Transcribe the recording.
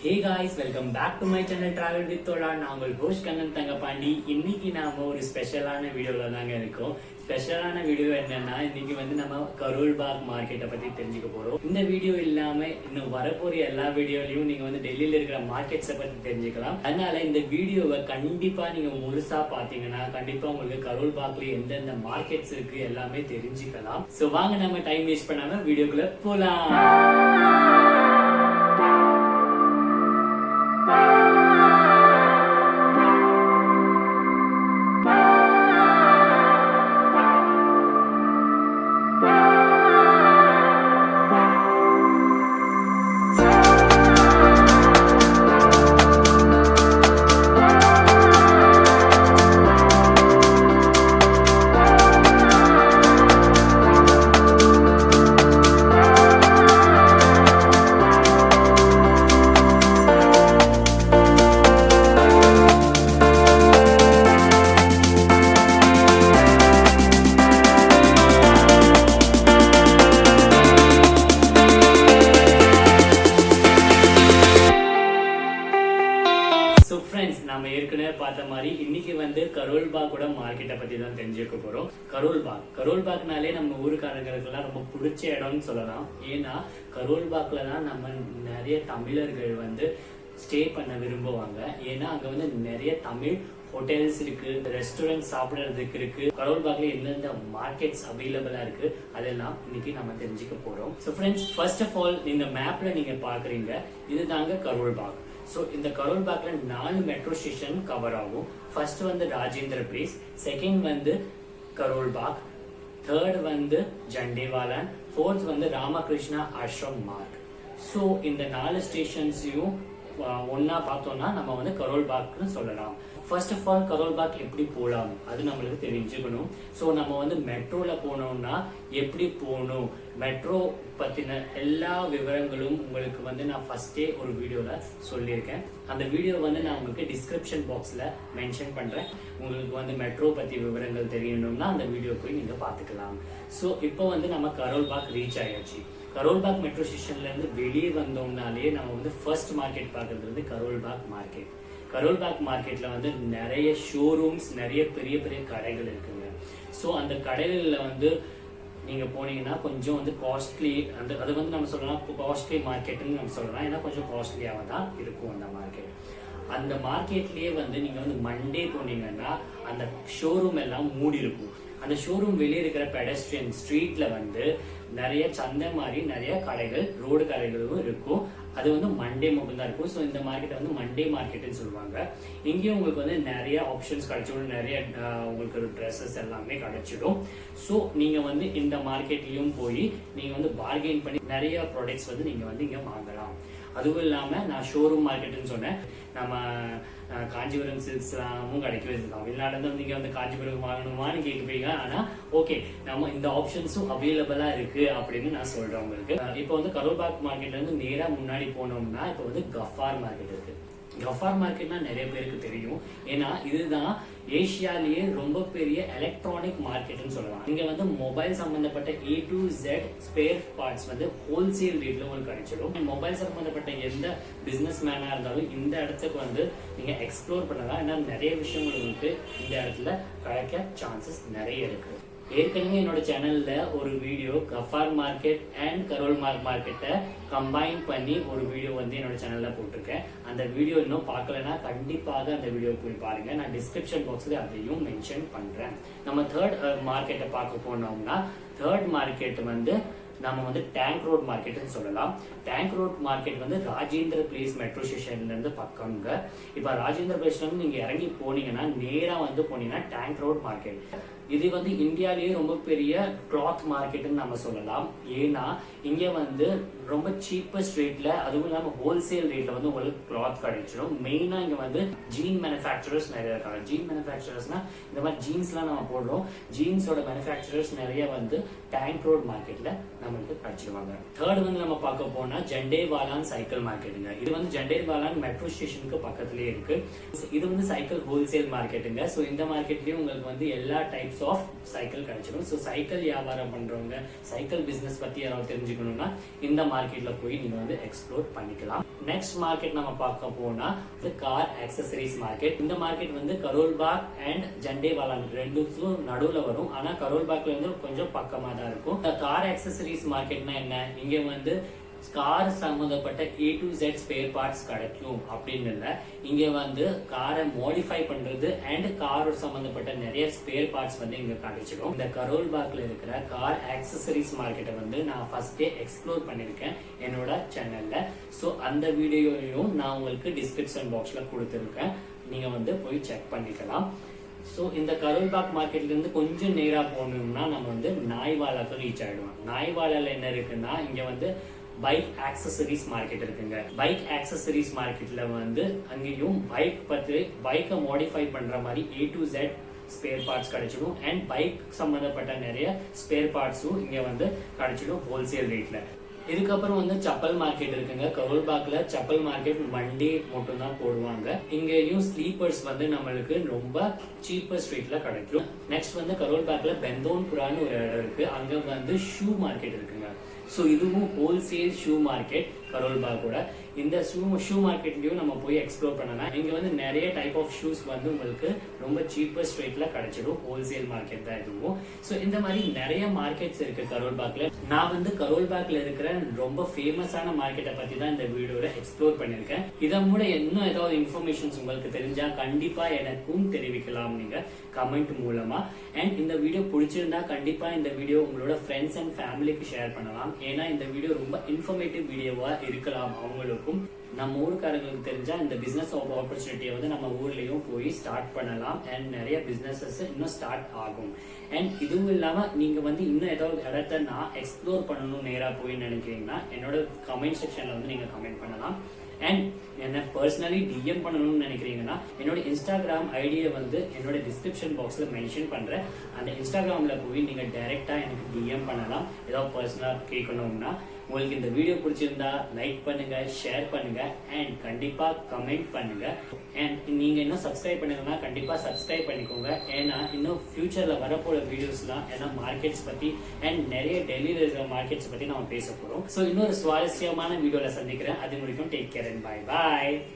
Hey guys welcome back to my channel travel with Thozha நான் உங்கள் கோஷ் கண்ணன் தங்கப்பாண்டி. இன்னைக்கு நாம ஒரு ஸ்பெஷலான வீடியோவில் தாங்க இருக்கோம். ஸ்பெஷலான வீடியோ என்னன்னா இன்னைக்கு வந்து நம்ம கரூல் பாக் மார்க்கெட்டை பத்தி தெரிஞ்சுக்க போறோம். இந்த வீடியோ இல்லாம இன்னும் வரப்போற எல்லா வீடியோலையும் நீங்க வந்து டெல்லியில இருக்கிற மார்க்கெட்ஸை பத்தி தெரிஞ்சுக்கலாம். அதனால இந்த வீடியோவை கண்டிப்பா நீங்க முழுசா பாத்தீங்கன்னா கண்டிப்பா உங்களுக்கு கரூல் பாக்ல எந்தெந்த மார்க்கெட்ஸ் இருக்கு எல்லாமே தெரிஞ்சுக்கலாம். சோ வாங்க நம்ம டைம் வேஸ்ட் பண்ணாம வீடியோக்குள்ள போலாம். மார்க்கெட்டை பத்தி தான் தெரிஞ்சுக்க போறோம். கரோல் பாக் கரோல் பாக்னாலே நம்ம ஊருக்காரங்களுக்கெல்லாம் ரொம்ப பிடிச்ச இடம்னு சொல்லலாம். ஏன்னா கரோல் பாக்ல தான் நம்ம நிறைய தமிழர்கள் வந்து ஸ்டே பண்ண விரும்புவாங்க. ஏன்னா அங்க வந்து நிறைய தமிழ் ஹோட்டல்ஸ் இருக்கு ரெஸ்டாரண்ட் சாப்பிட்றதுக்கு இருக்கு. கரோல் பாக்ல எந்தெந்த மார்க்கெட்ஸ் அவைலபிளா இருக்கு அதெல்லாம் இன்னைக்கு நம்ம தெரிஞ்சுக்க போறோம். So friends first of all இந்த மேப்ல நீங்க பாக்குறீங்க இதுதாங்க கரோல் பாக் ஸோ இந்த கரோல் பாக்ல நாலு மெட்ரோ ஸ்டேஷன் கவர் ஆகும். ஃபர்ஸ்ட் வந்து ராஜேந்திர பிளேஸ் செகண்ட் வந்து கரோல் பாக் தேர்ட் வந்து ஜண்டேவாலன் ஃபோர்த் வந்து ராமகிருஷ்ணா ஆஷ்ரம் மார்க் ஸோ இந்த நாலு ஸ்டேஷன்ஸையும் ஒன்னா பார்த்தோம்னா நம்ம வந்து கரோல் பாக்னு சொல்லலாம். ஃபர்ஸ்ட் ஆஃப் ஆல் கரோல்பாக் எப்படி போகலாம் அது நம்மளுக்கு தெரிஞ்சுக்கணும். ஸோ நம்ம வந்து மெட்ரோவில் போனோம்னா எப்படி போகணும்? மெட்ரோ பற்றின எல்லா விவரங்களும் உங்களுக்கு வந்து நான் ஃபஸ்ட்டே ஒரு வீடியோவில் சொல்லியிருக்கேன். அந்த வீடியோ வந்து நான் உங்களுக்கு டிஸ்கிரிப்ஷன் பாக்ஸில் மென்ஷன் பண்ணுறேன் உங்களுக்கு வந்து மெட்ரோ பற்றி விவரங்கள் தெரியணும்னா அந்த வீடியோ போய் நீங்கள் பார்த்துக்கலாம். ஸோ இப்போ வந்து நம்ம கரோல்பாக் ரீச் ஆயாச்சு. கரோல்பாக் மெட்ரோ ஸ்டேஷன்லேருந்து வெளியே வந்தோம்னாலே நம்ம வந்து ஃபர்ஸ்ட் மார்க்கெட் பார்க்குறது வந்து கரோல்பாக் மார்க்கெட் கரோல்பாக் மார்க்கெட்ல வந்து நிறைய ஷோரூம்ஸ் நிறைய பெரிய பெரிய கடைகள் இருக்குங்க. ஸோ அந்த கடைகளில் வந்து நீங்க போனீங்கன்னா கொஞ்சம் வந்து காஸ்ட்லி அந்த அது வந்து நம்ம சொல்லலாம் காஸ்ட்லி மார்க்கெட்னு நம்ம சொல்லலாம். ஏன்னா கொஞ்சம் காஸ்ட்லியாக தான் இருக்கும் அந்த மார்க்கெட் அந்த மார்க்கெட்லயே வந்து நீங்க வந்து மண்டே போனீங்கன்னா அந்த ஷோரூம் எல்லாம் மூடி இருக்கும் அந்த ஷோரூம் வெளியே இருக்கிற பெடஸ்ட்ரியன் ஸ்ட்ரீட்ல வந்து நிறைய சந்தை மாதிரி நிறைய கடைகள் ரோடு கடைகளும் இருக்கும். அது வந்து மண்டே மட்டும் தான் இருக்கும். ஸோ இந்த மார்க்கெட்டை வந்து மண்டே மார்க்கெட்னு சொல்லுவாங்க. இங்கேயும் உங்களுக்கு வந்து நிறைய ஆப்ஷன்ஸ் கிடைச்சிடும். நிறைய உங்களுக்கு ட்ரெஸ்ஸஸ் எல்லாமே கிடைச்சிடும். ஸோ நீங்கள் வந்து இந்த மார்க்கெட்லேயும் போய் நீங்கள் வந்து பார்கெயின் பண்ணி நிறைய ப்ராடக்ட்ஸ் வந்து நீங்கள் வந்து இங்கே வாங்கலாம். அதுவும் இல்லாம நான் ஷோரூம் மார்க்கெட்டுன்னு சொன்னேன். நம்ம காஞ்சிபுரம் சில்க்ஸ்லாமும் கிடைக்கவே இருக்கு தமிழ்நாடு வந்து நீங்க வந்து காஞ்சிபுரம் வாங்கணுமான்னு கேட்குறீங்க ஆனா ஓகே நம்ம இந்த ஆப்ஷன்ஸும் அவைலபிளா இருக்கு அப்படின்னு நான் சொல்றேன் உங்களுக்கு. இப்போ வந்து கரோல்பாக் மார்க்கெட்ல இருந்து நேரா முன்னாடி போனோம்னா இப்போ வந்து கஃபார் மார்க்கெட் இருக்கு. எஃப்ஆர் மார்க்கெட்னா நிறைய பேருக்கு தெரியும். ஏன்னா இதுதான் ஏஷியாலேயே ரொம்ப பெரிய எலக்ட்ரானிக் மார்க்கெட்னு சொல்லலாம். இங்கே வந்து மொபைல் சம்பந்தப்பட்ட A to Z spare parts வந்து ஹோல்சேல் ரேட்ல உங்களுக்கு கிடைச்சிடும். மொபைல் சம்பந்தப்பட்ட எந்த பிசினஸ் மேனாக இருந்தாலும் இந்த இடத்துக்கு வந்து நீங்கள் எக்ஸ்ப்ளோர் பண்ணலாம். ஏன்னா நிறைய விஷயங்கள் உங்களுக்கு இந்த இடத்துல கிடைக்க சான்சஸ் நிறைய இருக்குது ஏற்கனவே என்னோட சேனல்ல ஒரு video Gaffar market and Karol mark மார்க்கெட்டை கம்பைன் பண்ணி ஒரு வீடியோ வந்து என்னோட சேனல்ல போட்டிருக்கேன். அந்த வீடியோ இன்னும் பார்க்கலனா கண்டிப்பாக அந்த வீடியோ போய் பாருங்க. நான் டிஸ்கிரிப்ஷன் பாக்ஸ்ல அதையும் மென்ஷன் பண்றேன். நம்ம தேர்ட் மார்க்கெட்டை பார்க்க போனோம்னா தேர்ட் மார்க்கெட் வந்து நம்ம வந்து டேங்க் ரோட் மார்க்கெட்னு சொல்லலாம். டேங்க் ரோட் மார்க்கெட் வந்து ராஜேந்திர பிளேஸ் மெட்ரோ ஸ்டேஷன்ல இருந்து பக்கங்க. இப்போ ராஜேந்திர பிளேஸ்ல இருந்து நீங்க இறங்கி போனீங்கன்னா நேரா வந்து போனீங்கன்னா டேங்க் ரோட் மார்க்கெட் இது வந்து இந்தியாலேயே ரொம்ப பெரிய கிளாத் மார்க்கெட்னு நம்ம சொல்லலாம். ஏன்னா இங்க வந்து ரொம்ப சீப்பஸ்ட் ரேட்ல அதுவும் இல்லாமல் ஹோல்சேல் ரேட்ல வந்து உங்களுக்கு கிளாத் கிடைச்சிடும் மெயினா இங்க வந்து ஜீன் மேனுஃபேக்சரர்ஸ் நிறைய இருக்காங்க. ஜீன் மேனுஃபேக்சரர்ஸ்னா இந்த மாதிரி ஜீன்ஸ்லாம் நம்ம போடுறோம். ஜீன்ஸோட மேனுஃபேக்சரர்ஸ் நிறைய வந்து டேங்க் ரோட் மார்க்கெட்ல நம்மளுக்கு கிடைச்சிருவாங்க. தேர்ட் வந்து நம்ம பார்க்க போனா ஜண்டேவாலான் சைக்கிள் மார்க்கெட்டுங்க இது வந்து ஜண்டேவாலான் மெட்ரோ ஸ்டேஷனுக்கு பக்கத்துலேயே இருக்கு. இது வந்து சைக்கிள் ஹோல்சேல் மார்க்கெட்டுங்க ஸோ இந்த மார்க்கெட்லயும் உங்களுக்கு வந்து எல்லா டைப்ஸ் டைப்ஸ் ஆஃப் சைக்கிள் கிடைச்சிடும். ஸோ சைக்கிள் வியாபாரம் பண்றவங்க சைக்கிள் பிசினஸ் பத்தி யாராவது தெரிஞ்சுக்கணும்னா இந்த மார்க்கெட்ல போய் நீங்க வந்து எக்ஸ்ப்ளோர் பண்ணிக்கலாம். நெக்ஸ்ட் மார்க்கெட் நம்ம பார்க்க போனா கார் அக்சசரிஸ் மார்க்கெட் இந்த மார்க்கெட் வந்து கரோல்பாக் அண்ட் ஜண்டேவாலா ரெண்டுக்கும் நடுவுல வரும். ஆனா கரோல்பாக்ல வந்து கொஞ்சம் பக்கமா தான் இருக்கும் இந்த கார் அக்சசரிஸ் மார்க்கெட்னா என்ன? இங்க வந்து கார் சம்பந்தப்பட்ட A to Z spare parts கிடைக்கும் அப்படின்னு இல்லை. இங்க வந்து காரை மாடிஃபை பண்றது அண்ட் காரோட சம்பந்தப்பட்ட நிறைய ஸ்பேர் பார்ட்ஸ் வந்து இங்க கிடைச்சிடும் இந்த கரோல் பாக்ல இருக்கிற கார் ஆக்சசரிஸ் மார்க்கெட்டை வந்து நான் ஃபர்ஸ்டே எக்ஸ்ப்ளோர் பண்ணிருக்கேன் என்னோட சேனல்ல ஸோ அந்த வீடியோவையும் நான் உங்களுக்கு டிஸ்கிரிப்ஷன் பாக்ஸ்ல கொடுத்துருக்கேன். நீங்க வந்து போய் செக் பண்ணிக்கலாம். ஸோ இந்த கருள்பாக் மார்க்கெட்ல இருந்து கொஞ்சம் நேராக போகணும்னா நம்ம வந்து நாய்வாலாக்கு ரீச் ஆயிடுவோம். நாய்வாலால என்ன இருக்குன்னா இங்க வந்து பைக் ஆக்சசரிஸ் மார்க்கெட் இருக்குங்க. பைக் ஆக்சசரிஸ் மார்க்கெட்ல வந்து அங்கேயும் பைக் பத்து பைக்கை மாடிஃபை பண்ற மாதிரி A to Z spare parts கிடைச்சிடும். அண்ட் பைக் சம்மந்தப்பட்ட நிறைய ஸ்பேர் பார்ட்ஸும் இங்கே வந்து கிடைச்சிடும் ஹோல்சேல் ரேட்ல இதுக்கப்புறம் வந்து செப்பல் மார்க்கெட் இருக்குங்க. கவுல்பாக்ல செப்பல் மார்க்கெட் மண்டே மட்டும் தான் போடுவாங்க. இங்கேயும் ஸ்லீப்பர்ஸ் வந்து நம்மளுக்கு ரொம்ப சீப்பஸ்ட் ரேட்ல கிடைக்கும். நெக்ஸ்ட் வந்து கரோல்பாக்ல பெந்தோன்புரான்னு ஒரு இடம் இருக்கு. அங்க வந்து ஷூ மார்க்கெட் இருக்குங்க. ஸோ இதுவும் ஹோல்சேல் ஷூ மார்க்கெட் கரோல்பாகோட இந்த ஷூ ஷூ மார்க்கெட்லயும் நம்ம போய் எக்ஸ்ப்ளோர் பண்ணலாம். இங்க வந்து நிறைய டைப் ஆஃப் ஷூஸ் வந்து உங்களுக்கு ரொம்ப சீப்பஸ்ட் ரேட்டில் கிடச்சிடும். ஹோல்சேல் மார்க்கெட் தான் இதுவும். ஸோ இந்த மாதிரி நிறைய மார்க்கெட்ஸ் இருக்கு கரோல்பாக்கில் நான் வந்து கரோல்பாக்கில் இருக்கிற ரொம்ப ஃபேமஸான மார்க்கெட்டை பத்தி தான் இந்த வீடியோவில் எக்ஸ்ப்ளோர் பண்ணியிருக்கேன். இதை கூட இன்னும் ஏதாவது இன்ஃபர்மேஷன்ஸ் உங்களுக்கு தெரிஞ்சா கண்டிப்பா எனக்கும் தெரிவிக்கலாம் நீங்க. கமெண்ட் மூலமா. அண்ட் இந்த வீடியோ பிடிச்சிருந்தா கண்டிப்பா இந்த வீடியோ உங்களோட ஃப்ரெண்ட்ஸ் அண்ட் ஃபேமிலிக்கு ஷேர் பண்ணலாம். ஏன்னா இந்த வீடியோ ரொம்ப இன்ஃபர்மேட்டிவ் வீடியோவா இருக்கலாம் அவங்களுக்கும். நம்ம ஊருக்காரங்களுக்கு தெரிஞ்சா இந்த பிசினஸ் ஆப்பர்ச்சுனிட்டியை வந்து நம்ம ஊர்லயும் போய் ஸ்டார்ட் பண்ணலாம். அண்ட் நிறைய பிசினஸஸ் இன்னும் ஸ்டார்ட் ஆகும். அண்ட் இதுவும் இல்லாம நீங்க வந்து இன்னும் ஏதாவது இடத்த நான் எக்ஸ்ப்ளோர் பண்ணணும் நேரா போய் நினைக்கிறீங்கன்னா என்னோட கமெண்ட் செக்ஷன்ல வந்து நீங்க கமெண்ட் பண்ணலாம். அண்ட் என்ன பர்சனலி டிஎம் பண்ணணும்னு நினைக்கிறீங்கன்னா என்னோட இன்ஸ்டாகிராம் ஐடியை வந்து என்னோட டிஸ்கிரிப்ஷன் பாக்ஸில் மென்ஷன் பண்ணுறேன் அந்த இன்ஸ்டாகிராமில் போய் நீங்க டைரெக்டாக எனக்கு டிஎம் பண்ணலாம். ஏதாவது பர்சனலா கேட்கணும்னா உங்களுக்கு இந்த வீடியோ பிடிச்சிருந்தா லைக் பண்ணுங்க ஷேர் பண்ணுங்க அண்ட் கண்டிப்பா கமெண்ட் பண்ணுங்க. அண்ட் நீங்க இன்னும் சப்ஸ்கிரைப் பண்ணுங்கன்னா கண்டிப்பா சப்ஸ்கிரைப் பண்ணிக்கோங்க. ஏன்னா இன்னும் ஃபியூச்சர்ல வரப்போற வீடியோஸ்லாம் ஏன்னா மார்க்கெட்ஸ் பத்தி அண்ட் நிறைய டெல்லியில இருக்கிற மார்க்கெட்ஸ் பத்தி நம்ம பேச போறோம். ஸோ இன்னொரு சுவாரஸ்யமான வீடியோல சந்திக்கிறேன். அது முடிக்கும் take care and bye bye